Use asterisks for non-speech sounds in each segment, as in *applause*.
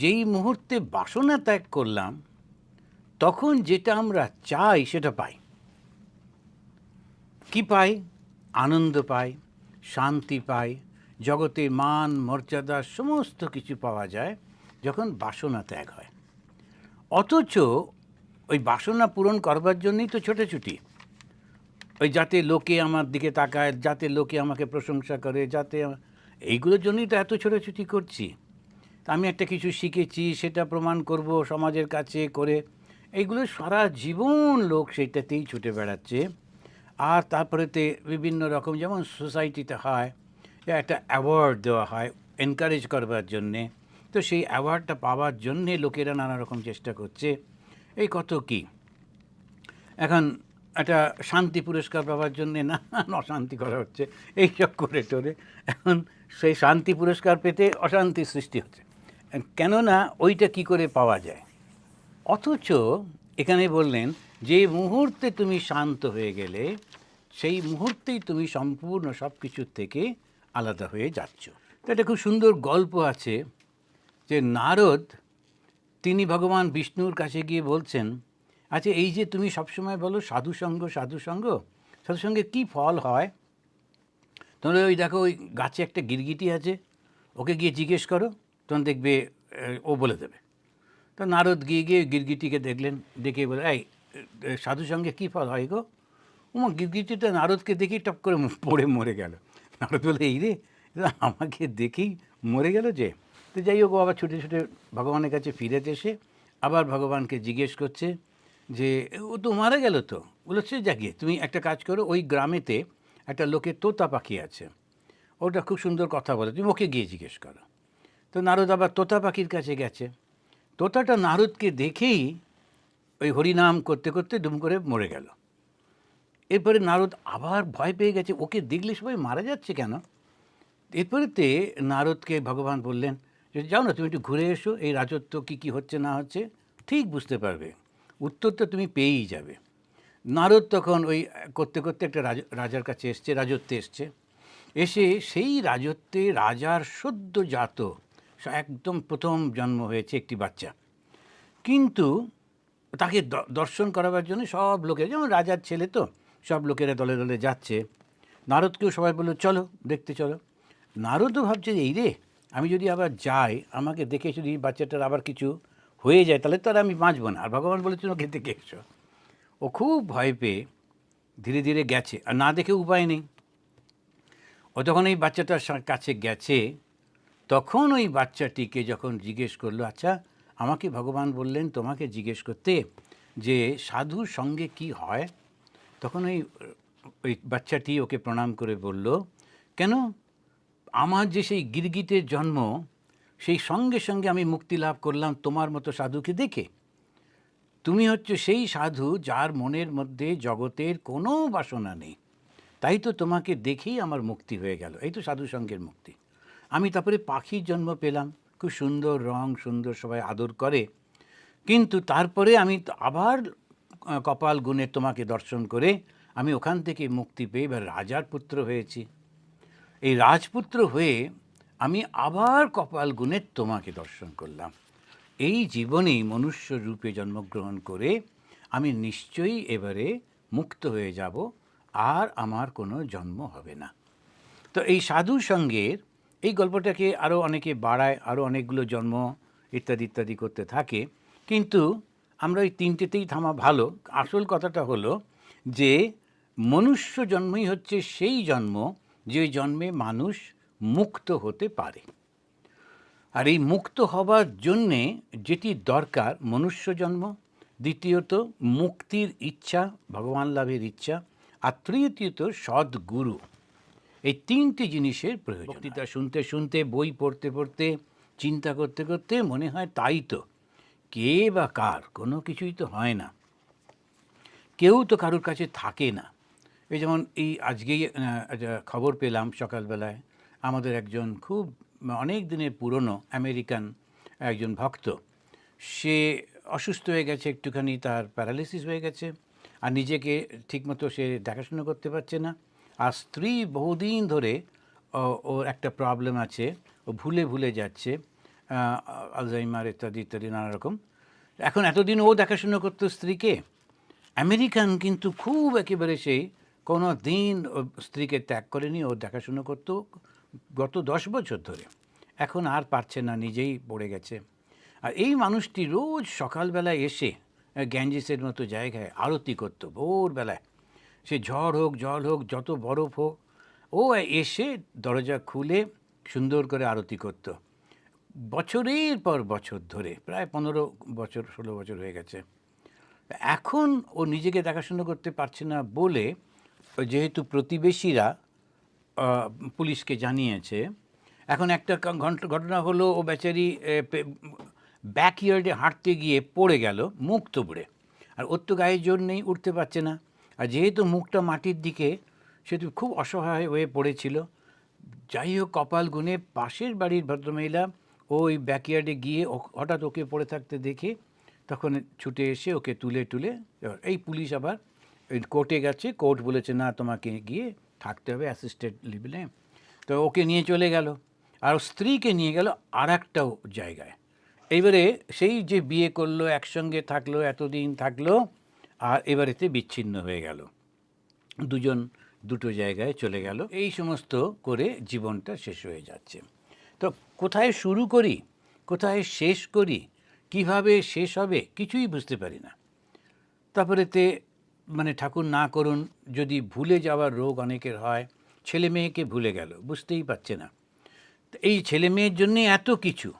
যেই মুহূর্তে বাসনা ত্যাগ করলাম, তখন যেটা আমরা চাই সেটা পাই। কি পাই? আনন্দ পাই, শান্তি পাই, জগতে মান, মর্যাদা সমস্ত কিছু পাওয়া যায় যখন বাসনা ত্যাগ হয়। অথচ ওই বাসনা পূরণ করবার জন্যই তো ছোটাছুটি ওই যাতে লোকে আমার দিকে তাকায়, যাতে লোকে আমাকে প্রশংসা করে, যাতে এইগুলোর জন্যই তো এত ছোটাছুটি করছি। আমি একটা কিছু শিখেছি, সেটা প্রমাণ করব সমাজের কাছে করে। এইগুলো সারা জীবন লোক সেটাতেই ছুটে বেড়াচ্ছে। আর তারপরেতে বিভিন্ন রকম যেমন সোসাইটিতে হয়, একটা অ্যাওয়ার্ড দেওয়া হয় এনকারেজ করবার জন্যে। তো সেই অ্যাওয়ার্ডটা পাওয়ার জন্যে লোকেরা নানা রকম চেষ্টা করছে। এই কত কী? এখন একটা শান্তি পুরস্কার পাওয়ার জন্যে না অশান্তি করা হচ্ছে, এইসব করে টোরে। এখন সেই শান্তি পুরস্কার পেতে অশান্তির সৃষ্টি হচ্ছে। কেননা ওইটা কি করে পাওয়া যায়? অথচ এখানে বললেন, যে মুহূর্তে তুমি শান্ত হয়ে গেলে, সেই মুহূর্তেই তুমি সম্পূর্ণ সব কিছুর থেকে আলাদা হয়ে যাচ্ছ। তো এটা খুব সুন্দর গল্প আছে যে নারদ, তিনি ভগবান বিষ্ণুর কাছে গিয়ে বলছেন আচ্ছা এই যে তুমি সবসময় বলো সাধুসঙ্গ সাধুসঙ্গ সাধুসঙ্গে কী ফল হয়? তোমরা ওই দেখো, ওই গাছে একটা গিরগিটি আছে, ওকে গিয়ে জিজ্ঞেস করো। তখন দেখবে ও বলে দেবে। তো নারদ গিয়ে গিয়ে গিরগিটিকে দেখলেন দেখে বলে এই এ, সাধুর সঙ্গে কী ফল হয় গো? উমা গিরগিটিটা নারদকে দেখেই টপ করে পড়ে মরে গেল। নারদ বলে এই রে আমাকে দেখেই মরে গেল যে? তো যাই হোক আবার ছুটে ছুটে ভগবানের কাছে ফিরে এসে আবার ভগবানকে জিজ্ঞেস করছে যে ও তো মারা গেল তো? বলেছে জাগিয়ে তুমি একটা কাজ করো ওই গ্রামেতে একটা লোকের তোতা পাখি আছে। ওটা খুব সুন্দর কথা বলে তুমি ওকে গিয়ে জিজ্ঞেস করো। তো নারদ আবার তোতা পাখির কাছে গেছে। তোতাটা নারদকে দেখেই ওই হরিনাম করতে করতে দুম করে মরে গেল। এরপরে নারদ আবার ভয় পেয়ে গেছে, ওকে দেখলে সবাই মারা যাচ্ছে কেন? এরপরেতে নারদকে ভগবান বললেন, যে যাও না, তুমি একটু ঘুরে এসো, এই রাজত্ব কী কী হচ্ছে, না হচ্ছে, ঠিক বুঝতে পারবে। উত্তরটা তুমি পেয়েই যাবে। নারদ তখন ওই করতে করতে একটা রাজ, রাজার কাছে এসছে, রাজত্বে এসছে। এসে সেই রাজত্বে রাজার সদ্য জাত একদম প্রথম জন্ম হয়েছে একটি বাচ্চা। কিন্তু তাকে দর্শন করাবার জন্য সব লোকের যেমন রাজার ছেলে তো, সব লোকেরা দলে দলে যাচ্ছে। নারদকেও সবাই বলল, চলো, দেখতে চলো। নারদও ভাবছে যে, এই রে, আমি যদি আবার যাই, আমাকে দেখে যদি বাচ্চাটার আবার কিছু হয়ে যায়, তাহলে তো আর আমি বাঁচবো না। আর ভগবান বলেছিল ওকে দেখে এসো। ও খুব ভয় পেয়ে ধীরে ধীরে গেছে, আর না দেখে উপায় নেই। ও যখন এই বাচ্চাটার কাছে গেছে। তখন ওই বাচ্চাটিকে যখন জিজ্ঞেস করল আচ্ছা আমাকে ভগবান বললেন তোমাকে জিজ্ঞেস করতে যে সাধুর সঙ্গে কি হয়? তখন ওই ওই বাচ্চাটি ওকে প্রণাম করে বলল, কেন? আমার যে সেই গিরগিটের জন্ম, সেই সঙ্গে সঙ্গে আমি মুক্তি লাভ করলাম তোমার মতো সাধুকে দেখে। তুমি হচ্ছে সেই সাধু যার মনের মধ্যে জগতের কোনো বাসনা নেই। তাই তো তোমাকে দেখেই আমার মুক্তি হয়ে গেল। এই তো সাধু সঙ্গের মুক্তি। আমি তারপরে পাখির জন্ম পেলাম। খুব সুন্দর রং, সুন্দর সবাই আদর করে। কিন্তু তারপরে আমি আবার কপাল গুণে তোমাকে দর্শন করে আমি ওখান থেকে মুক্তি পেয়ে এবার রাজার পুত্র হয়েছি। এই রাজপুত্র হয়ে আমি আবার কপাল গুণে তোমাকে দর্শন করলাম। এই জীবনেই মনুষ্য রূপে জন্মগ্রহণ করে আমি নিশ্চয়ই এবারে মুক্ত হয়ে যাব, আর আমার কোনো জন্ম হবে না। তো এই সাধু সঙ্গের এই গল্পটাকে আরও অনেকে বাড়ায় আরও অনেকগুলো জন্ম ইত্যাদি ইত্যাদি করতে থাকে। কিন্তু আমরা ওই তিনটেতেই থামা ভালো। আসল কথাটা হলো যে, মনুষ্য জন্মই হচ্ছে সেই জন্ম যে জন্মে মানুষ মুক্ত হতে পারে। আর এই মুক্ত হবার জন্যে যেটি দরকার, মনুষ্য জন্ম। দ্বিতীয়ত, মুক্তির ইচ্ছা, ভগবান লাভের ইচ্ছা। আর তৃতীয়ত, সদ্গুরু। এই তিনটি জিনিসের প্রয়োজন বক্তৃতা শুনতে শুনতে বই পড়তে পড়তে চিন্তা করতে করতে মনে হয় তাই তো। কে বা কার কোনো কিছুই তো হয় না। কেউ তো কারোর কাছে থাকে না। এই যেমন এই আজকেই খবর পেলাম সকালবেলায়। আমাদের একজন খুব অনেক দিনের পুরনো আমেরিকান একজন ভক্ত সে অসুস্থ হয়ে গেছে একটুখানি তার প্যারালিসিস হয়ে গেছে আর নিজেকে ঠিকমতো সে দেখাশোনা করতে পারছে না। আর স্ত্রী বহুদিন ধরে ওর একটা প্রবলেম আছে, ও ভুলে ভুলে যাচ্ছে আলজাইমার ইত্যাদি ইত্যাদি নানা রকম। এখন এতদিন ও দেখাশুনো করতো স্ত্রীকে, আমেরিকান কিন্তু খুব একেবারে সেই, কোনো দিন স্ত্রীকে ত্যাগ করেনি, ও দেখাশুনো করতো গত দশ বছর ধরে। এখন আর পারছে না, নিজেই পড়ে গেছে। আর এই মানুষটি রোজ সকালবেলায় এসে গ্যাঞ্জিসের মতো জায়গায় আরতি করতো, ভোরবেলায়। সে ঝড় হোক, জল হোক, যত বরফ হোক, ও এসে দরজা খুলে সুন্দর করে আরতি করত। বছরের পর বছর ধরে, প্রায় পনেরো বছর, ষোলো বছর হয়ে গেছে। এখন ও নিজেকে দেখাশোনা করতে পারছে না বলে যেহেতু প্রতিবেশীরা পুলিশকে জানিয়েছে, এখন একটা ঘটনা হলো, ও বেচারি ব্যাকইয়ার্ডে হাঁটতে গিয়ে পড়ে গেল মুখ তুবড়ে আর ওর তো গায়ে জোর নেই, উঠতে পারছে না। আর যেহেতু মুখটা মাটির দিকে সেহেতু খুব অসহায় হয়ে পড়েছিল। যাই হোক, কপাল গুনে পাশের বাড়ির ভদ্রমহিলা ওই ব্যাকইয়ার্ডে গিয়ে হঠাৎ ওকে পড়ে থাকতে দেখে তখন ছুটে এসে ওকে তুলে তুলে এই পুলিশ আবার কোর্টে গেছে। কোর্ট বলেছে, না, তোমাকে গিয়ে থাকতে হবে অ্যাসিস্টেড লিভলে তো ওকে নিয়ে চলে গেল। আর স্ত্রীকে নিয়ে গেল আর জায়গায়। এইবারে সেই যে বিয়ে করল, একসঙ্গে থাকল, এতদিন থাকল আর এবারেতে বিচ্ছিন্ন হয়ে গেল। দুজন, দুটো জায়গায় চলে গেল। এই সমস্ত করে জীবনটা শেষ হয়ে যাচ্ছে। তো কোথায় শুরু করি? কোথায় শেষ করি? কীভাবে শেষ হবে? কিছুই বুঝতে পারি না। তারপরেতে মানে ঠাকুর না করুন, যদি ভুলে যাওয়ার রোগ অনেকের হয়, ছেলে মেয়েকে ভুলে গেল, বুঝতেই পারছে না। এই ছেলে মেয়ের জন্যে এত কিছু।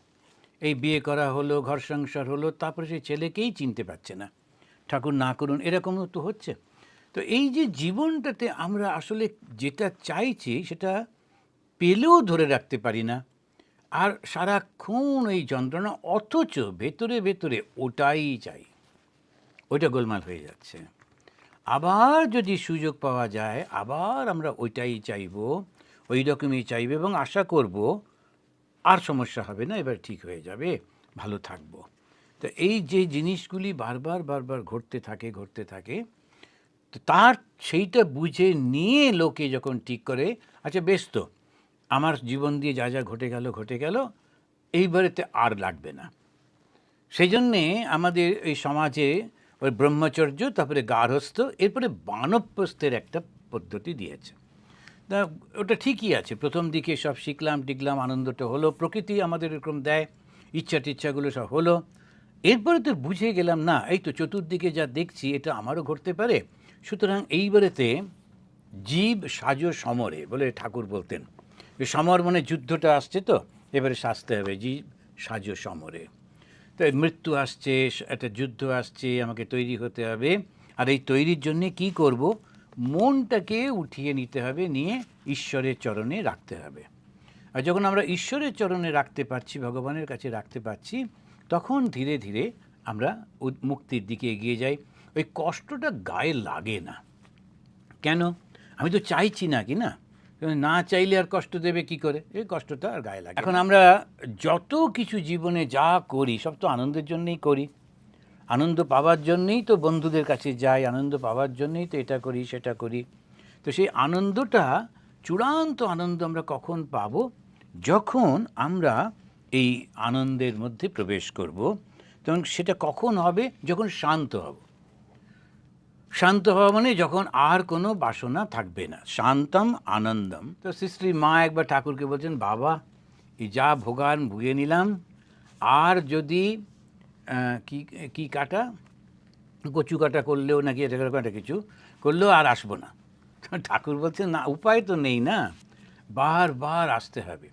এই বিয়ে করা হলো, ঘর সংসার হলো, তারপরে সেই ছেলেকেই চিনতে পারছে না। ঠাকুর না করুন, এরকমও তো হচ্ছে। তো এই যে জীবনটাতে আমরা আসলে যেটা চাইছি, সেটা পেলেও ধরে রাখতে পারি না। আর সারাক্ষণ এই যন্ত্রণা, অথচ ভেতরে ভেতরে ওটাই চাই। ওইটা গোলমাল হয়ে যাচ্ছে। আবার যদি সুযোগ পাওয়া যায়, আবার আমরা ওইটাই চাইব, ওই রকমই চাইব এবং আশা করব, আর সমস্যা হবে না, এবার ঠিক হয়ে যাবে, ভালো থাকব। তো এই যে জিনিসগুলি বারবার বারবার ঘটতে থাকে ঘটতে থাকে, তো তার সেইটা বুঝে নিয়ে লোকে যখন ঠিক করে আচ্ছা বেশ তো, আমার জীবন দিয়ে যা যা ঘটে গেল ঘটে গেল, এইবারেতে আর লাগবে না। সেই জন্যে আমাদের এই সমাজে ওই ব্রহ্মচর্য, তারপরে গার্হস্থ, এরপরে বানপ্রস্থের একটা পদ্ধতি দিয়েছে। তা ওটা ঠিকই আছে, প্রথম দিকে সব শিখলাম, টিকলাম, আনন্দটা হলো, প্রকৃতি আমাদের এরকম দেয় ইচ্ছা টিচ্ছাগুলো সব হলো এরপরে তো বুঝে গেলাম, না, এই তো চতুর্দিকে যা দেখছি, এটা আমারও ঘটতে পারে। সুতরাং এইবারেতে জীব সাজো সমরে বলে ঠাকুর বলতেন। সমর মানে যুদ্ধটা আসছে তো, এবারে সাজতে হবে, জীব সাজো সমরে। তো মৃত্যু আসছে, একটা যুদ্ধ আসছে, আমাকে তৈরি হতে হবে। আর এই তৈরির জন্য কি করব? মনটাকে উঠিয়ে নিতে হবে, নিয়ে ঈশ্বরের চরণে রাখতে হবে। আর যখন আমরা ঈশ্বরের চরণে রাখতে পারছি, ভগবানের কাছে রাখতে পারছি তখন ধীরে ধীরে আমরা মুক্তির দিকে এগিয়ে যাই। ওই কষ্টটা গায়ে লাগে না। কেন? আমি তো চাইছি না কি না? না চাইলে আর কষ্ট দেবে কি করে? এই কষ্টটা আর গায়ে লাগে এখন আমরা যত কিছু জীবনে যা করি, সব তো আনন্দের জন্যেই করি। আনন্দ পাওয়ার জন্যেই তো বন্ধুদের কাছে যাই, আনন্দ পাওয়ার জন্যেই তো এটা করি, সেটা করি। তো সেই আনন্দটা, চূড়ান্ত আনন্দ আমরা কখন পাব? যখন আমরা এই আনন্দের মধ্যে প্রবেশ করব তখন সেটা কখন হবে? যখন শান্ত হব। শান্ত হওয়া মানে যখন আর কোনো বাসনা থাকবে না। শান্তম আনন্দম। তো শ্রী মা একবার ঠাকুরকে বলছেন, বাবা এই যা ভোগান ভুগে নিলাম, আর যদি কি কি কাটা? কচু কাটা করলেও নাকি এটা কাটা কিছু করলেও আর আসব না। ঠাকুর বলছেন, না, উপায় তো নেই না। বারবার আসতে হবে।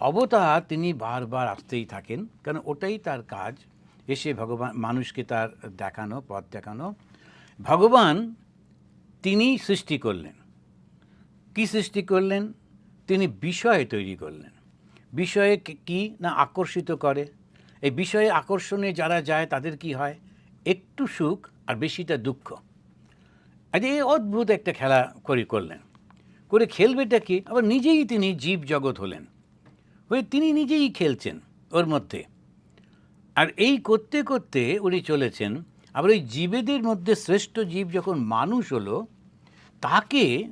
অবতার তিনি বারবার আসতেই থাকেন, কারণ ওটাই তার কাজ। এসে ভগবান, মানুষকে তার দেখানো, পথ দেখানো। ভগবান তিনি সৃষ্টি করলেন। কি সৃষ্টি করলেন? তিনি বিষয় তৈরি করলেন। বিষয়ে কি- না আকর্ষিত করে? এই বিষয়ে আকর্ষণে যারা যায়, তাদের কি হয়? একটু সুখ আর বেশিটা দুঃখ। আজ এই অদ্ভুত একটা খেলা করে করলেন। করে খেলবেটা কি? আবার নিজেই তিনি জীব জগৎ হলেন। হয়ে তিনি নিজেই খেলছেন ওর মধ্যে। আর এই করতে করতে উনি চলেছেন, আবার ওই জীবেদের মধ্যে শ্রেষ্ঠ জীব যখন মানুষ হলো, তাকে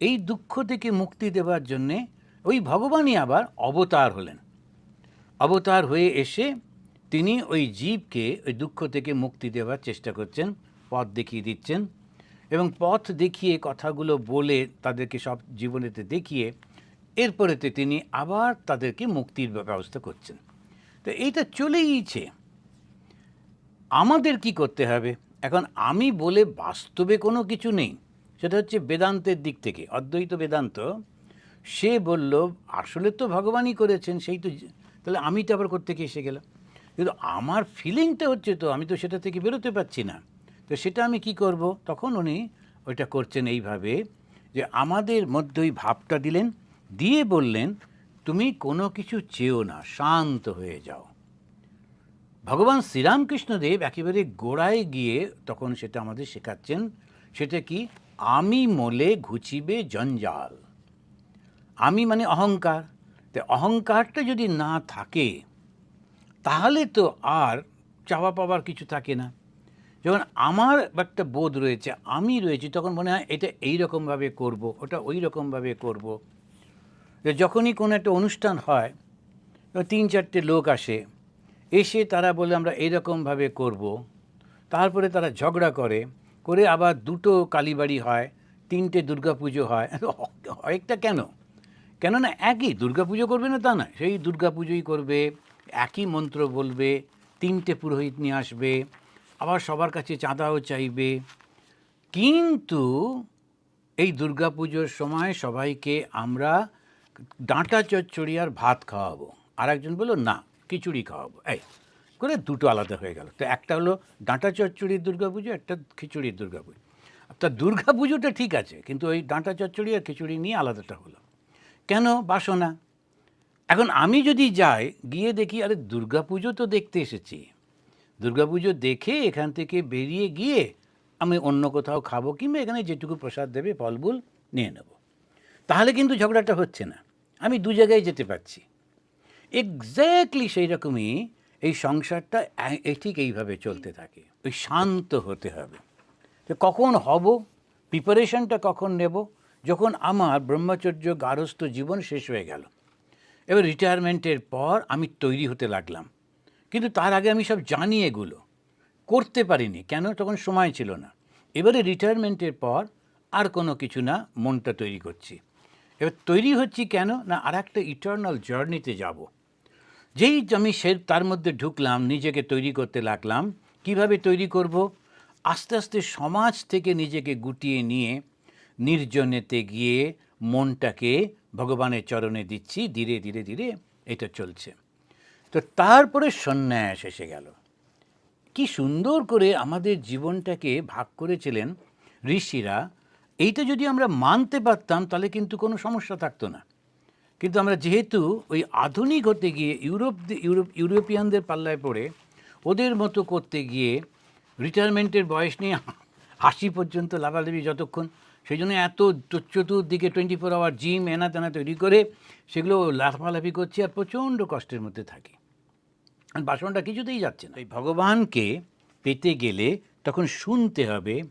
এই দুঃখ থেকে মুক্তি দেওয়ার জন্যে ওই ভগবানই আবার অবতার হলেন। অবতার হয়ে এসে তিনি ওই জীবকে ওই দুঃখ থেকে মুক্তি দেওয়ার চেষ্টা করছেন, পথ দেখিয়ে দিচ্ছেন এবং পথ দেখিয়ে কথাগুলো বলে তাদেরকে সব জীবনেতে দেখিয়ে এরপরেতে তিনি আবার তাদেরকে মুক্তির ব্যবস্থা করছেন। তো এইটা চলেইছে আমাদের কি করতে হবে? এখন আমি বলে বাস্তবে কোনো কিছু নেই। সেটা হচ্ছে বেদান্তের দিক থেকে, অদ্বৈত বেদান্ত। সে বলল, আসলে তো ভগবানই করেছেন, সেই তো তাহলে আমি তো আবার করতে এসে গেলাম? কিন্তু আমার ফিলিংটা হচ্ছে তো, আমি তো সেটা থেকে বেরোতে পারছি না। তো সেটা আমি কি করব? তখন উনি ওইটা করছেন এইভাবে যে আমাদের মধ্যে ওই ভাবটা দিলেন দিয়ে বললেন, তুমি কোনো কিছু চেও না, শান্ত হয়ে যাও। ভগবান শ্রীরামকৃষ্ণদেব একেবারে গোড়ায় গিয়ে তখন সেটা আমাদের শেখাচ্ছেন, সেটা কি? আমি মোলে ঘুচিবে জঞ্জাল। আমি মানে অহংকার। তো অহংকারটা যদি না থাকে, তাহলে তো আর চাওয়া পাওয়ার কিছু থাকে না। যখন আমার একটা বোধ রয়েছে, আমি রয়েছি, তখন মনে হয় এটা এই রকমভাবে করব, ওটা ওই রকমভাবে করব। যখনই কোনো একটা অনুষ্ঠান হয়, তিন চারটে লোক আসে, এসে তারা বলে, আমরা এইরকমভাবে করব। তারপরে তারা ঝগড়া করে করে আবার দুটো কালীবাড়ি হয়, তিনটে দুর্গাপুজো হয়। *laughs* একটা কেন? কেননা একই, দুর্গাপুজো করবে না তা না, সেই দুর্গাপুজোই করবে, একই মন্ত্র বলবে, তিনটে পুরোহিত নিয়ে আসবে, আবার সবার কাছে চাঁদাও চাইবে। কিন্তু এই দুর্গাপুজোর সময় সবাইকে আমরা ডাঁটা চচ্চড়ি আর ভাত খাওয়াবো। আর একজন বলল, না, খিচুড়ি খাওয়াবো। এই, করে দুটো আলাদা হয়ে গেল। তো একটা হলো ডাঁটা চচ্চড়ির দুর্গাপুজো একটা খিচুড়ির দুর্গাপুজো তা দুর্গাপুজোটা ঠিক আছে, কিন্তু ওই ডাঁটা চচ্চড়ি আর খিচুড়ি নিয়ে আলাদাটা হলো। কেন? বাসনা। এখন আমি যদি যাই, গিয়ে দেখি, আরে দুর্গাপুজো তো দেখতে এসেছি। দুর্গাপুজো দেখে এখান থেকে বেরিয়ে গিয়ে আমি অন্য কোথাও খাব কিংবা এখানে যেটুকু প্রসাদ দেবে, ফলমূল নিয়ে নেব। তাহলে কিন্তু ঝগড়াটা হচ্ছে না। আমি দু জায়গায় যেতে পারছি। এক্স্যাক্টলি সেই রকমই এই সংসারটা ঠিক এইভাবে চলতে থাকে। ওই শান্ত হতে হবে। তো কখন হব প্রিপারেশনটা কখন নেব, যখন আমার ব্রহ্মচর্য গারস্থ জীবন শেষ হয়ে গেল। এবার রিটায়ারমেন্টের পর আমি তৈরি হতে লাগলাম। কিন্তু তার আগে আমি সব জানি এগুলো। করতে পারিনি। কেন? তখন সময় ছিল না। এবারে রিটায়ারমেন্টের পর আর কোনো কিছু না, মনটা তৈরি করছি। এবার তৈরি হচ্ছি কেন? না আর একটা ইটার্নাল জার্নিতে যাব। যেই আমি সে তার মধ্যে ঢুকলাম, নিজেকে তৈরি করতে লাগলাম, কীভাবে তৈরি করব? আস্তে আস্তে সমাজ থেকে নিজেকে গুটিয়ে নিয়ে, নির্জনেতে গিয়ে মনটাকে ভগবানের চরণে দিচ্ছি, ধীরে ধীরে ধীরে এটা চলছে। তো তারপরে সন্ন্যাস এসে গেল। কি সুন্দর করে আমাদের জীবনটাকে ভাগ করেছিলেন ঋষিরা এইটা যদি আমরা মানতে পারতাম, তাহলে কিন্তু কোনো সমস্যা থাকতো না। কিন্তু আমরা যেহেতু ওই আধুনিক হতে গিয়ে ইউরোপ ইউরোপ, ইউরোপিয়ানদের পাল্লায় পড়ে, ওদের মতো করতে গিয়ে রিটায়ারমেন্টের বয়স নিয়ে *laughs* হাসি পর্যন্ত লাভালাভি যতক্ষণ, সেই জন্য এত চতুর্দিকে টোয়েন্টি ফোর আওয়ার জিম এনা তেনা তৈরি করে সেগুলো লাফালাফি করছে আর প্রচণ্ড কষ্টের মধ্যে থাকে। আর বাসনটা কিছুতেই যাচ্ছে না। এই ভগবানকে পেতে গেলে তখন শুনতে হবে।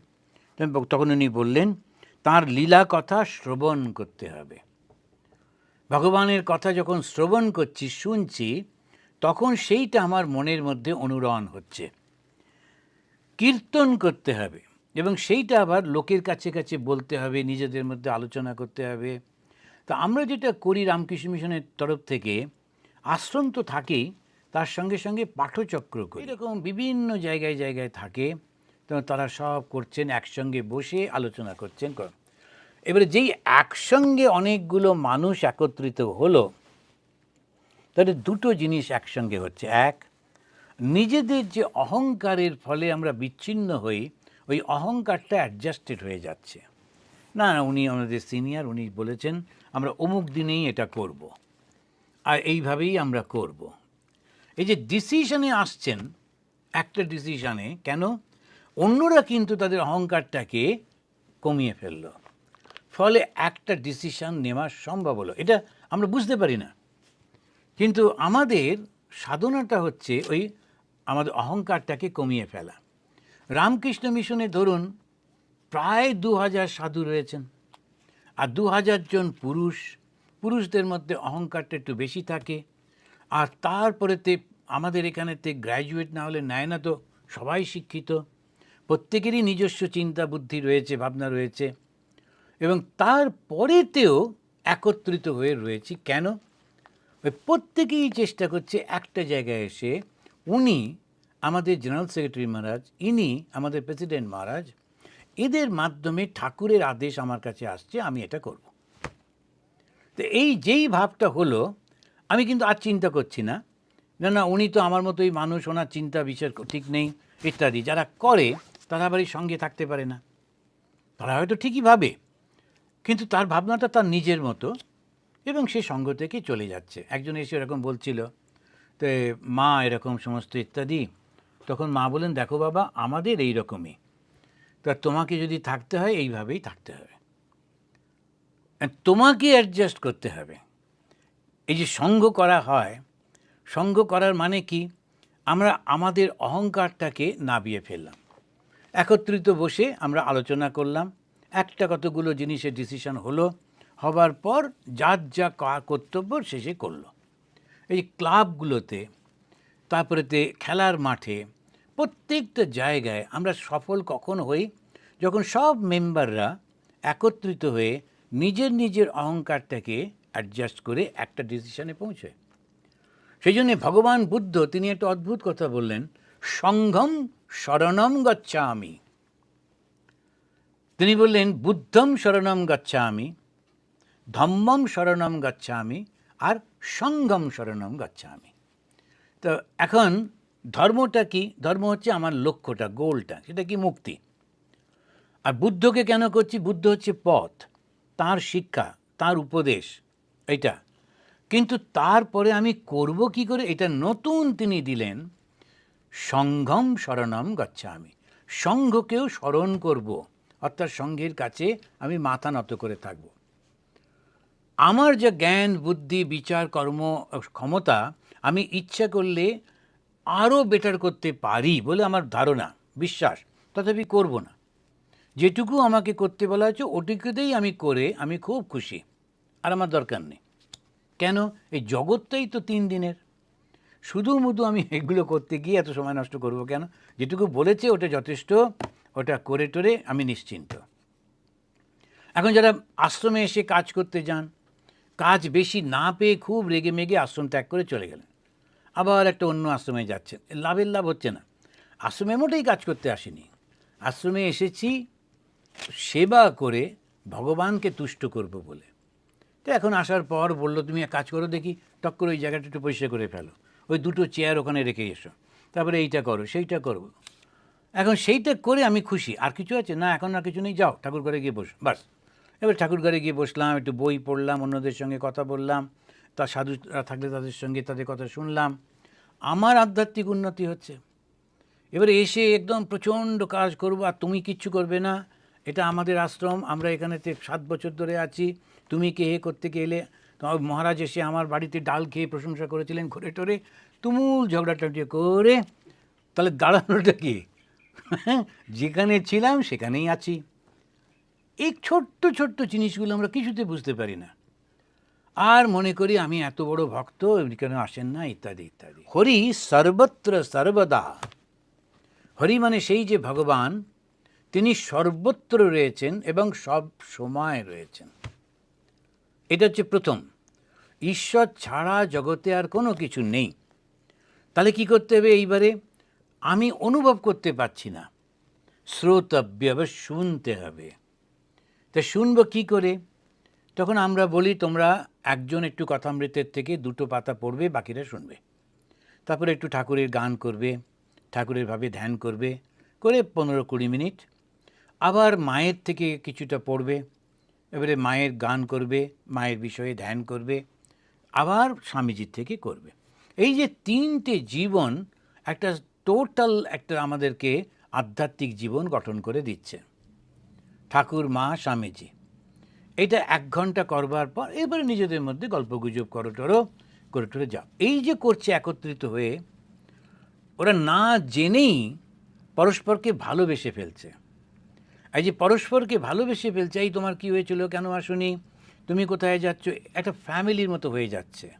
তখন উনি বললেন তার লীলা কথা শ্রবণ করতে হবে। ভগবানের কথা যখন শ্রবণ করছি, শুনছি, তখন সেইটা আমার মনের মধ্যে অনুরণ হচ্ছে। কীর্তন করতে হবে এবং সেইটা আবার লোকের কাছে কাছে বলতে হবে, নিজেদের মধ্যে আলোচনা করতে হবে। তা আমরা যেটা করি রামকৃষ্ণ মিশনের তরফ থেকে, আশ্রম তো থাকেই, তার সঙ্গে সঙ্গে পাঠচক্র করি। এরকম বিভিন্ন জায়গায় জায়গায় থাকে তারা সব করছেন, একসঙ্গে বসে আলোচনা করছেন। কর- এবারে যেই একসঙ্গে অনেকগুলো মানুষ একত্রিত হলো, তাহলে দুটো জিনিস একসঙ্গে হচ্ছে। এক, নিজেদের যে অহংকারের ফলে আমরা বিচ্ছিন্ন হই, ওই অহংকারটা অ্যাডজাস্টেড হয়ে যাচ্ছে। না না, উনি আমাদের সিনিয়র উনি বলেছেন, আমরা অমুক দিনেই এটা করব। আর এইভাবেই আমরা করব। এই যে ডিসিশনে আসছেন, একটা ডিসিশনে কেন? অন্যরা কিন্তু তাদের অহংকারটাকে কমিয়ে ফেলল। ফলে একটা ডিসিশন নেওয়া সম্ভব হলো। এটা আমরা বুঝতে পারি না। কিন্তু আমাদের সাধনাটা হচ্ছে ওই আমাদের অহংকারটাকে কমিয়ে ফেলা। রামকৃষ্ণ মিশনে ধরুন, প্রায় দু হাজার সাধু রয়েছেন। আর দু হাজার জন পুরুষ, পুরুষদের মধ্যে অহংকারটা একটু বেশি থাকে। আর তারপরেতে আমাদের এখানেতে গ্র্যাজুয়েট না হলে নেয় না তো সবাই শিক্ষিত। প্রত্যেকেরই নিজস্ব চিন্তা বুদ্ধি রয়েছে, ভাবনা রয়েছে এবং তারপরেতেও একত্রিত হয়ে রয়েছি। কেন? ওই প্রত্যেকেই চেষ্টা করছে একটা জায়গায় এসে উনি আমাদের জেনারেল সেক্রেটারি মহারাজ, ইনি আমাদের প্রেসিডেন্ট মহারাজ, এদের মাধ্যমে ঠাকুরের আদেশ আমার কাছে আসছে, আমি এটা করব। তো এই যেই ভাবটা হলো, আমি কিন্তু আর চিন্তা করছি না। না না উনি তো আমার মতোই মানুষ, ওনার চিন্তা, বিচার ঠিক নেই, ইত্যাদি। যারা করে তারা আবার সঙ্গে থাকতে পারে না। তারা হয়তো ঠিকই ভাবে, কিন্তু তার ভাবনাটা তার নিজের মতো এবং সে সঙ্গ থেকে চলে যাচ্ছে। একজন এসে এরকম বলছিল, তো মা এরকম সমস্ত ইত্যাদি। তখন মা বলেন দেখো বাবা, আমাদের এই রকমই। তা তোমাকে যদি থাকতে হয়, এইভাবেই থাকতে হবে। তোমাকে অ্যাডজাস্ট করতে হবে। এই যে সঙ্গ করা হয়, সঙ্গ করার মানে কি? আমরা আমাদের অহংকারটাকে নাবিয়ে ফেললাম। একত্রিত বসে আমরা আলোচনা করলাম। একটা কতগুলো জিনিসের ডিসিশন হলো, হবার পর যার যা কর্তব্য শেষে করল। এই ক্লাবগুলোতে, তারপরেতে খেলার মাঠে, প্রত্যেকটা জায়গায় আমরা সফল কখন হই? যখন সব মেম্বাররা একত্রিত হয়ে নিজের নিজের অহংকারটাকে অ্যাডজাস্ট করে একটা ডিসিশনে পৌঁছয় সেই জন্যে ভগবান বুদ্ধ তিনি একটা অদ্ভুত কথা বললেন সংঘম শরণম গচ্ছামি। তিনি বললেন, বুদ্ধম শরণম গচ্ছামি, ধম্মম শরণম গচ্ছামি, আর সঙ্গম শরণম গচ্ছামি। তো এখন ধর্মটা কি? ধর্ম হচ্ছে আমার লক্ষ্যটা, গোলটা, সেটা কি মুক্তি? আর বুদ্ধকে কেন করছি? বুদ্ধ হচ্ছে পথ, তার শিক্ষা, তার উপদেশ, এটা। কিন্তু তারপরে আমি করব কি করে? এটা নতুন তিনি দিলেন। সংঘম শরণম গচ্ছামি। সংঘকেও স্মরণ করব, অর্থাৎ সংঘের কাছে আমি মাথা নত করে থাকব। আমার যে জ্ঞান, বুদ্ধি, বিচার, কর্ম, ক্ষমতা, আমি ইচ্ছা করলে আরও বেটার করতে পারি বলে আমার ধারণা, বিশ্বাস, তথাপি করব না। যেটুকু আমাকে করতে বলা হয়েছে, ওটুকুতেই আমি করে আমি খুব খুশি, আর আমার দরকার নেই। কেন? এই জগৎটাই তো তিন দিনের। শুধু মুধু আমি এগুলো করতে গিয়ে এত সময় নষ্ট করব কেন? যেটুকু বলেছে ওটা যথেষ্ট, ওটা করে টোরে আমি নিশ্চিন্ত। এখন যারা আশ্রমে এসে কাজ করতে যান, কাজ বেশি না পেয়ে খুব রেগে মেগে আশ্রম ত্যাগ করে চলে গেলেন। আবার একটা অন্য আশ্রমে যাচ্ছেন। লাভের লাভ হচ্ছে না। আশ্রমে মোটেই কাজ করতে আসেনি। আশ্রমে এসেছি, সেবা করে ভগবানকে তুষ্ট করব বলে। তো এখন আসার পর বলল, তুমি এক কাজ করো দেখি টক করে ওই জায়গাটা একটু পরিষ্কার করে ফেলো। ওই দুটো চেয়ার ওখানে রেখে এসো। তারপরে এইটা করো, সেইটা করো। এখন সেইটা করে আমি খুশি। আর কিছু আছে? না, এখন আর কিছু নেই, যাও, ঠাকুর ঘরে গিয়ে বসো, বাস। এবার ঠাকুর ঘরে গিয়ে বসলাম, একটু বই পড়লাম, অন্যদের সঙ্গে কথা বললাম, তার সাধুরা থাকলে তাদের সঙ্গে তাদের কথা শুনলাম। আমার আধ্যাত্মিক উন্নতি হচ্ছে। এবারে এসে একদম প্রচণ্ড কাজ করব, আর তুমি কিচ্ছু করবে না। এটা আমাদের আশ্রম, আমরা এখানেতে সাত বছর ধরে আছি। তুমি কে হে করতে গেলে তোমার মহারাজ এসে আমার বাড়িতে ডাল খেয়ে প্রশংসা করেছিলেন ঘুরে টরে। তুমুল ঝগড়াটাটি করে। তাহলে দাঁড়ানোটা কি? যেখানে ছিলাম সেখানেই আছি। এই ছোট্ট ছোট্ট জিনিসগুলো আমরা কিছুতে বুঝতে পারি না। আর মনে করি আমি এত বড় ভক্ত কেন আসেন না, ইত্যাদি ইত্যাদি। হরি সর্বত্র সর্বদা। হরি মানে সেই যে ভগবান, তিনি সর্বত্র রয়েছেন এবং সব সময় রয়েছেন। এটা হচ্ছে প্রথম। ঈশ্বর ছাড়া জগতে আর কোনো কিছু নেই। তাহলে কি করতে হবে এইবারে? আমি অনুভব করতে পারছি না। শ্রোতব্য এবার শুনতে হবে। তা শুনব কি করে? তখন আমরা বলি, তোমরা একজন একটু কথামৃতের থেকে দুটো পাতা পড়বে, বাকিরা শুনবে। তারপরে একটু ঠাকুরের গান করবে, ঠাকুরের ভাবে ধ্যান করবে, করে পনেরো কুড়ি মিনিট আবার মায়ের থেকে কিছুটা পড়বে। এবারে মায়ের গান করবে, মায়ের বিষয়ে ধ্যান করবে আবার স্বামীজির থেকে করবে। এই যে তিনটে জীবন একটা টোটাল একটা আমাদেরকে আধ্যাত্মিক জীবন গঠন করে দিচ্ছে। ঠাকুর, মা, স্বামীজি। এটা এক ঘণ্টা করবার পর এবারে নিজেদের মধ্যে গল্পগুজব করো টরো, করে টরে যাও। এই যে করছে একত্রিত হয়ে, ওরা না জেনেই পরস্পরকে ভালোবেসে ফেলছে। এই যে পরস্পরকে ভালোবেসে ফেলছে, এই তোমার কি হয়েছিল কেন আসুনি? তুমি কোথায় যাচ্ছ? একটা ফ্যামিলির মতো হয়ে যাচ্ছে।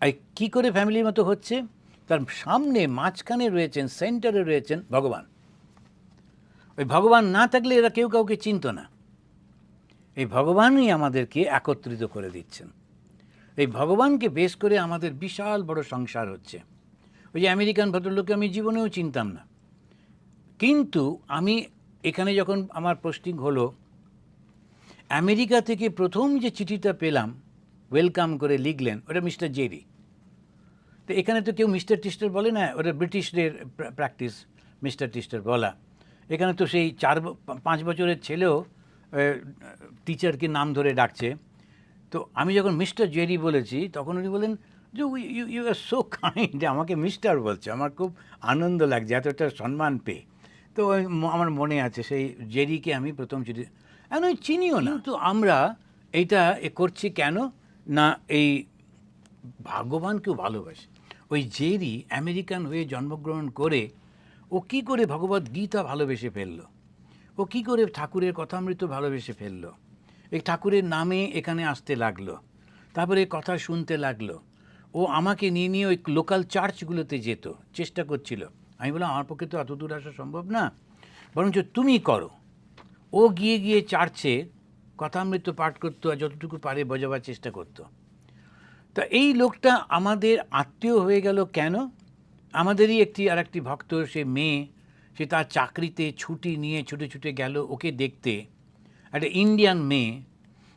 আর কী করে ফ্যামিলির মতো হচ্ছে? তার সামনে মাঝখানে রয়েছেন, সেন্টারে রয়েছেন ভগবান। ওই ভগবান না থাকলে এরা কেউ কাউকে চিনত না। এই ভগবানই আমাদেরকে একত্রিত করে দিচ্ছেন। এই ভগবানকে বেশ করে আমাদের বিশাল বড় সংসার হচ্ছে। ওই যে আমেরিকান ভদ্রলোককে আমি জীবনেও চিনতাম না। কিন্তু আমি এখানে যখন আমার পোস্টিং হলো আমেরিকা থেকে প্রথম যে চিঠিটা পেলাম ওয়েলকাম করে লিখলেন, ওটা মিস্টার জেরি। তো এখানে তো কেউ মিস্টার টিস্টার বলে না, ওটা ব্রিটিশদের প্র্যাকটিস মিস্টার টিস্টার বলা। এখানে তো সেই চার পাঁচ বছরের ছেলেও টিচারকে নাম ধরে ডাকছে। তো আমি যখন মিস্টার জেরি বলেছি, তখন উনি বলেন যে you you are so kind আমাকে মিস্টার বলছে, আমার খুব আনন্দ লাগছে, এতটা সম্মান পেয়ে। তো আমার মনে আছে, সেই জেরিকে আমি প্রথম চিঠি এখন ওই চিনিও না। তো আমরা এটা এ করছি কেন? না, এই ভগবানকেও ভালোবাসে। ওই জেরি আমেরিকান হয়ে জন্মগ্রহণ করে, ও কি করে ভগবত গীতা ভালোবেসে ফেলল? ও কি করে ঠাকুরের কথামৃত ভালোবেসে ফেলল? এই ঠাকুরের নামে এখানে আসতে লাগল, তারপরে কথা শুনতে লাগল। ও আমাকে নিয়ে নিয়ে ওই লোকাল চার্চগুলোতে যেত, চেষ্টা করছিল। আমি বললাম, আমার পক্ষে তো এত দূর আসা সম্ভব না। বরঞ্চ তুমি করো। ও গিয়ে গিয়ে চার্চে কথামৃত পাঠ করতো আর যতটুকু পারে বোঝাবার চেষ্টা করতো। তা এই লোকটা আমাদের আত্মীয় হয়ে গেল কেন? আমাদেরই একটি আর একটি ভক্ত, সে মেয়ে, সে তার চাকরিতে ছুটি নিয়ে ছুটে ছুটে গেল ওকে দেখতে। একটা ইন্ডিয়ান মেয়ে,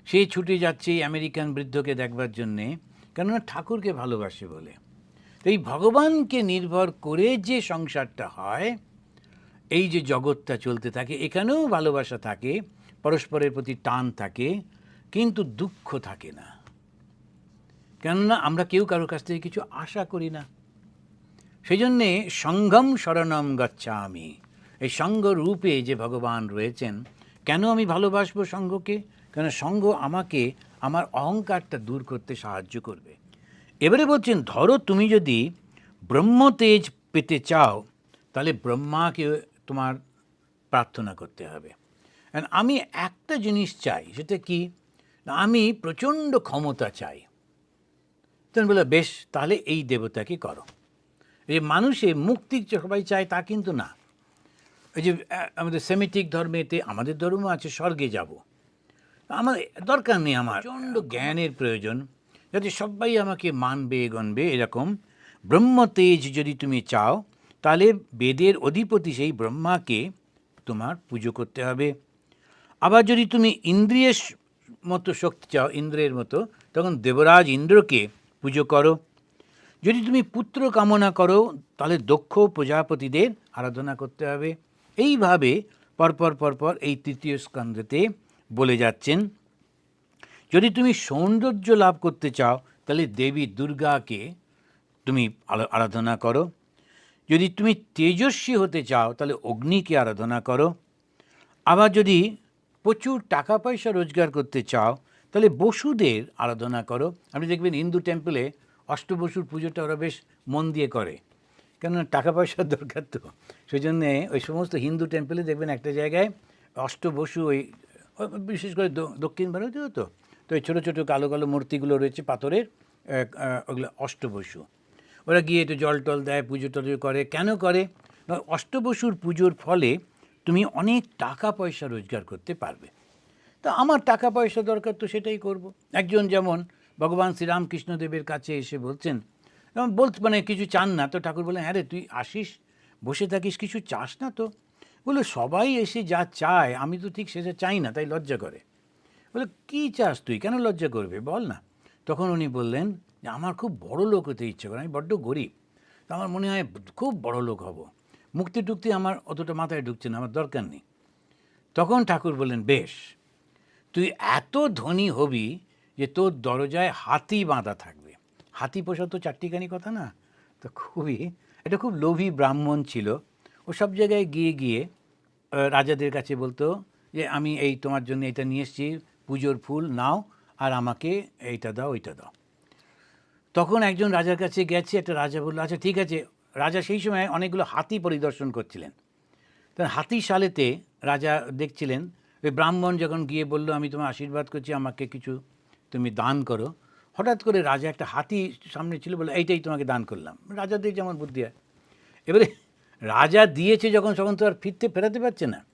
সে ছুটে যাচ্ছে আমেরিকান বৃদ্ধকে দেখবার জন্যে, কেননা ঠাকুরকে ভালোবাসে বলে। তো এই ভগবানকে নির্ভর করে যে সংসারটা হয় এই যে জগৎটা চলতে থাকে, এখানেও ভালোবাসা থাকে, পরস্পরের প্রতি টান থাকে, কিন্তু দুঃখ থাকে না। কেননা আমরা কেউ কারোর কাছ থেকে কিছু আশা করি না। সেই জন্যে সঙ্গম শরণম গচ্ছামি। এই সঙ্গ রূপে যে ভগবান রয়েছেন, কেন আমি ভালোবাসবো সঙ্গকে? কেন সঙ্গ আমাকে, আমার অহংকারটা দূর করতে সাহায্য করবে? এবারে বলছেন, ধরো তুমি যদি ব্রহ্মতেজ পেতে চাও, তাহলে ব্রহ্মাকে তোমার প্রার্থনা করতে হবে। আমি একটা জিনিস চাই, সেটা কি? আমি প্রচণ্ড ক্ষমতা চাই। তখন বলে বেশ, তাহলে এই দেবতাকে করো। এই মানুষে মুক্তি সবাই চায় তা কিন্তু না। ওই যে আমাদের সেমিটিক ধর্মেতে আমাদের ধর্ম আছে, স্বর্গে যাব। আমার দরকার নেই আমার। প্রচণ্ড জ্ঞানের প্রয়োজন। যাতে সবাই আমাকে মানবে, গণবে, এরকম ব্রহ্মতেজ যদি তুমি চাও তাহলে বেদের অধিপতি সেই ব্রহ্মাকে তোমার পুজো করতে হবে। আবার যদি তুমি ইন্দ্রিয়ের মতো শক্তি চাও, ইন্দ্রের মতো, তখন দেবরাজ ইন্দ্রকে পুজো করো। যদি তুমি পুত্র কামনা করো, তাহলে দক্ষ প্রজাপতিদের আরাধনা করতে হবে। এইভাবে পরপর পরপর এই তৃতীয় স্কন্ধতে বলে যাচ্ছেন, যদি তুমি সৌন্দর্য লাভ করতে চাও, তাহলে দেবী দুর্গাকে তুমি আরাধনা করো। যদি তুমি তেজস্বী হতে চাও, তাহলে অগ্নিকে আরাধনা করো। আবার যদি প্রচুর টাকা পয়সা রোজগার করতে চাও, তাহলে বসুদের আরাধনা করো। আপনি দেখবেন হিন্দু টেম্পলে অষ্টবসুর পুজোটা ওরা বেশ মন দিয়ে করে। কেননা টাকা পয়সার দরকার তো। সেই জন্যে ওই সমস্ত হিন্দু টেম্পলে দেখবেন একটা জায়গায় অষ্টবসু ওই বিশেষ করে দক্ষিণ ভারতেও তো। তো ওই ছোটো ছোটো কালো কালো মূর্তিগুলো রয়েছে পাথরের ওগুলো অষ্টবসু ওরা গিয়ে একটু জল টল দেয়, পুজো টুজো করে। কেন করে? অষ্টবসুর পুজোর ফলে তুমি অনেক টাকা পয়সা রোজগার করতে পারবে। তা আমার টাকা পয়সা দরকার তো সেটাই করব। একজন যেমন ভগবান শ্রীরামকৃষ্ণদেবের কাছে এসে বলছেন বলতে মানে কিছু চান না, তো ঠাকুর বলেন হ্যাঁ রে, তুই আসিস, বসে থাকিস, কিছু চাস না তো? বলে সবাই এসে যা চায়, আমি তো ঠিক সেটা চাই না, তাই লজ্জা করে। বলে কী চাস তুই? কেন লজ্জা করবে? বল না। তখন উনি বললেন যে আমার খুব বড় লোক হতে ইচ্ছে করে, আমি বড্ড গরিব। তো আমার মনে হয় খুব বড় লোক হব। মুক্তি টুক্তি আমার অতটা মাথায় ঢুকছে না, আমার দরকার নেই। তখন ঠাকুর বললেন, বেশ, তুই এত ধনী হবি যে তোর দরজায় হাতি বাঁধা থাকবে। হাতি পোষা তো চারটিখানি কথা না? তো খুবই, এটা খুব লোভী ব্রাহ্মণ ছিল। ও সব জায়গায় গিয়ে গিয়ে রাজাদের কাছে বলতো যে, আমি এই তোমার জন্য এটা নিয়ে এসেছি, পুজোর ফুল নাও আর আমাকে এইটা দাও, ওইটা দাও। তখন একজন রাজার কাছে গেছে, একটা রাজা বলল আচ্ছা ঠিক আছে। রাজা সেই সময় অনেকগুলো হাতি পরিদর্শন করছিলেন। তখন হাতি সালেতে রাজা দেখছিলেন, ওই ব্রাহ্মণ যখন গিয়ে বলল, আমি তোমার আশীর্বাদ করছি, আমাকে কিছু তুমি দান করো। হঠাৎ করে রাজা একটা হাতি সামনে ছিল বলে এইটাই তোমাকে দান করলাম। রাজাদের যেমন বুদ্ধি হয়। এবারে রাজা দিয়েছে যখন, তখন তো আর ফিরতে ফেরাতে পারছে না।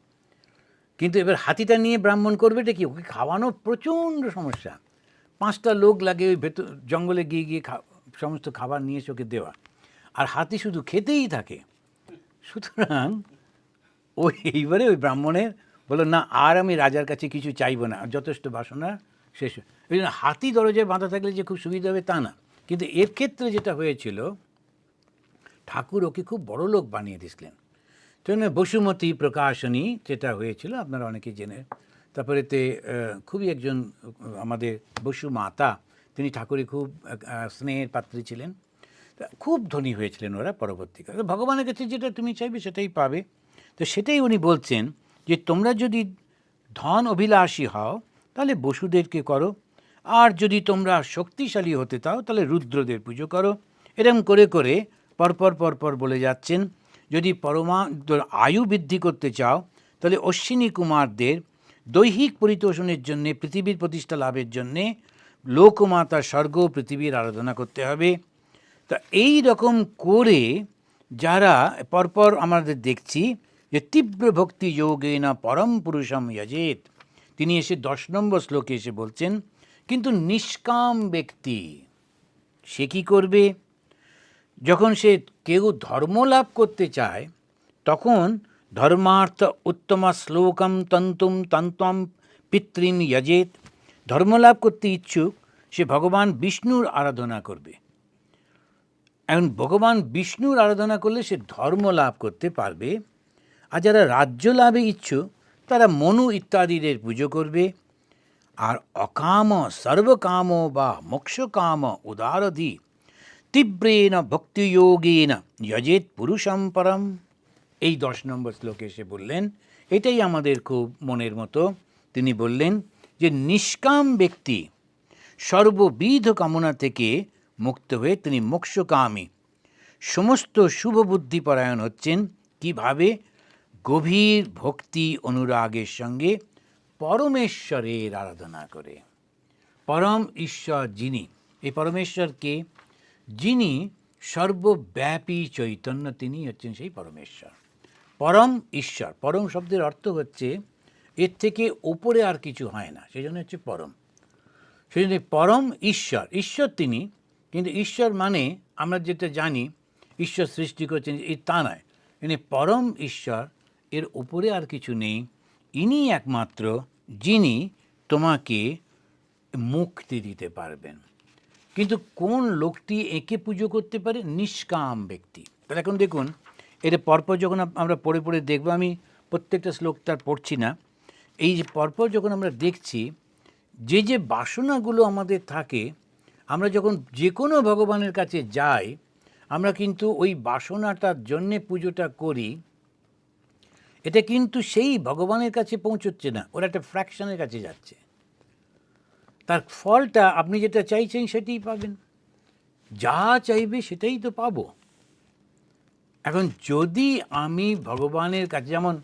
কিন্তু এবার হাতিটা নিয়ে ব্রাহ্মণ করবে করবেটা কি? ওকে খাওয়ানো প্রচণ্ড সমস্যা। পাঁচটা লোক লাগে ওই ভেতর, জঙ্গলে গিয়ে গিয়ে সমস্ত খাবার নিয়ে ওকে দেওয়া। আর হাতি শুধু খেতেই থাকে। সুতরাং ওই এইবারে ওই ব্রাহ্মণের বলল, না, আর আমি রাজার কাছে কিছু চাইব না। যথেষ্ট বাসনা শেষ ওই জন্য হাতি দরজায় বাঁধা থাকলে যে খুব সুবিধা হবে তা না। কিন্তু এর ক্ষেত্রে যেটা হয়েছিল, ঠাকুর ওকে খুব বড় লোক বানিয়ে দিয়েছিলেন জন্য বসুমতী প্রকাশনী যেটা হয়েছিল, আপনারা অনেকে জেনে তারপরে তে খুবই একজন আমাদের বসু মাতা, তিনি ঠাকুরে খুব স্নেহের পাত্রী ছিলেন। খুব ধনী হয়েছিলেন ওরা পরবর্তীকালে। ভগবানের কাছে যেটা তুমি চাইবে সেটাই পাবে। তো সেটাই উনি বলছেন যে, তোমরা যদি ধন অভিলাষী হও, তাহলে বসুদেরকে করো। আর যদি তোমরা শক্তিশালী হতে চাও, তাহলে রুদ্রদের পুজো করো। এরকম করে করে পরপর পরপর বলে যাচ্ছেন, যদি পরমা আয়ু বৃদ্ধি করতে চাও, তাহলে অশ্বিনী কুমারদের দৈহিক পরিতোষণের জন্যে, পৃথিবীর প্রতিষ্ঠা লাভের জন্যে লোকমাতা স্বর্গ পৃথিবীর আরাধনা করতে হবে। তা এই রকম করে যারা পরপর আমাদের দেখছি যে তীব্র ভক্তি যোগেনা পরম পুরুষম যজেত তিনি এসে দশ নম্বর শ্লোকে এসে বলছেন, কিন্তু নিষ্কাম ব্যক্তি সে কি করবে? যখন সে কেউ ধর্ম লাভ করতে চায়, তখন ধর্মার্থ উত্তম শ্লোকম তন্তুম তন্ত্বম পিতৃম যজেত ধর্ম লাভ করতে ইচ্ছুক সে ভগবান বিষ্ণুর আরাধনা করবে এখন ভগবান বিষ্ণুর আরাধনা করলে সে ধর্ম লাভ করতে পারবে আর যারা রাজ্য লাভে ইচ্ছুক তারা মনু ইত্যাদিদের পুজো করবে আর অকাম সর্বকাম বা মোক্ষকাম উদারধি তীব্রেণ ভক্তিযোগেন যজেত পুরুষম পরম এই দশ নম্বর শ্লোকে এসে বললেন, এটাই আমাদের খুব মনের মতো। তিনি বললেন যে, নিষ্কাম ব্যক্তি সর্ববিধ কামনা থেকে মুক্ত হয়ে তিনি মোক্ষকামী। সমস্ত শুভ বুদ্ধি পরায়ণ হচ্ছেন। কীভাবে? গভীর ভক্তি অনুরাগের সঙ্গে পরমেশ্বরের আরাধনা করে। পরম ঈশ্বর যিনি, এই পরমেশ্বরকে যিনি সর্বব্যাপী চৈতন্য তিনি হচ্ছেন সেই পরমেশ্বর। পরম ঈশ্বর, পরম শব্দের অর্থ হচ্ছে এর থেকে ওপরে আর কিছু হয় না, সেই জন্য হচ্ছে পরম। সেই জন্য পরম ঈশ্বর ঈশ্বর তিনি, কিন্তু ঈশ্বর মানে আমরা যেটা জানি, ঈশ্বর সৃষ্টি করছেন, এই তা নয়। ইনি পরম ঈশ্বর, এর উপরে আর কিছু নেই। ইনি একমাত্র যিনি তোমাকে মুক্তি দিতে পারবেন। কিন্তু কোন লোকটি একে পুজো করতে পারে? নিষ্কাম ব্যক্তি। তাহলে এখন দেখুন এটা পরপর যখন আমরা পড়ে পড়ে দেখব, আমি প্রত্যেকটা শ্লোক তার পড়ছি না। এই যে পরপর যখন আমরা দেখছি, যে যে বাসনাগুলো আমাদের থাকে, আমরা যখন যে কোনো ভগবানের কাছে যাই, আমরা কিন্তু ওই বাসনাটার জন্যে পুজোটা করি। এটা কিন্তু সেই ভগবানের কাছে পৌঁছচ্ছে না, ওরা একটা ফ্র্যাকশনের কাছে যাচ্ছে। তার ফলটা আপনি যেটা চাইছেন সেটাই পাবেন। যা চাইবে সেটাই তো পাবো। এখন যদি আমি ভগবানের কাছে যেমন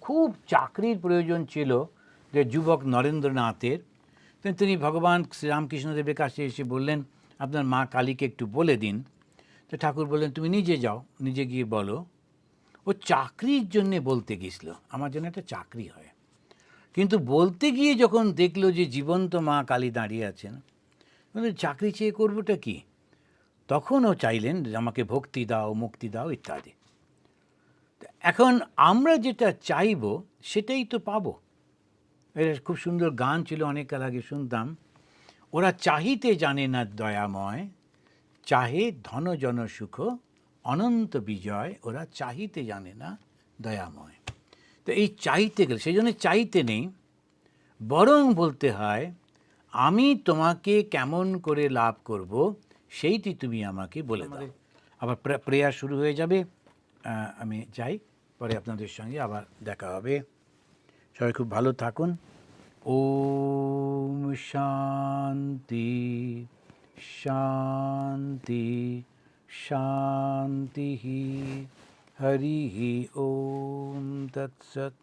খুব চাকরির প্রয়োজন ছিল যে যুবক নরেন্দ্রনাথের তিনি ভগবান শ্রীরামকৃষ্ণদেবের কাছে এসে বললেন, আপনার মা কালীকে একটু বলে দিন। তো ঠাকুর বললেন, তুমি নিজে যাও, নিজে গিয়ে বলো। ও চাকরির জন্যে বলতে গেছিল, আমার জন্য একটা চাকরি হয়। কিন্তু বলতে গিয়ে যখন দেখল যে জীবন্ত মা কালী দাঁড়িয়ে আছেন চাকরি চেয়ে করবোটা কি? তখন ও চাইলেন যে আমাকে ভক্তি দাও, মুক্তি দাও ইত্যাদি। এখন আমরা যেটা চাইব সেটাই তো পাবো। এটা খুব সুন্দর গান ছিল, অনেক কাল আগে শুনতাম। ওরা চাহিতে জানে না দয়াময়, চাহে ধন জন সুখ, অনন্ত বিজয়, ওরা চাহিতে জানে না দয়াময়। তো এই চাইতে গেলে, সেই জন্য চাইতে নেই, বরং বলতে হয়, আমি তোমাকে কেমন করে লাভ করব সেইটি তুমি আমাকে বলে দাও। আবার প্রেয়ার শুরু হয়ে যাবে। আমি যাই। পরে আপনাদের সঙ্গে আবার দেখা হবে। সবাই খুব ভালো থাকুন। ওম শান্তি শান্তি শান্তি হরি ওম তৎসৎ।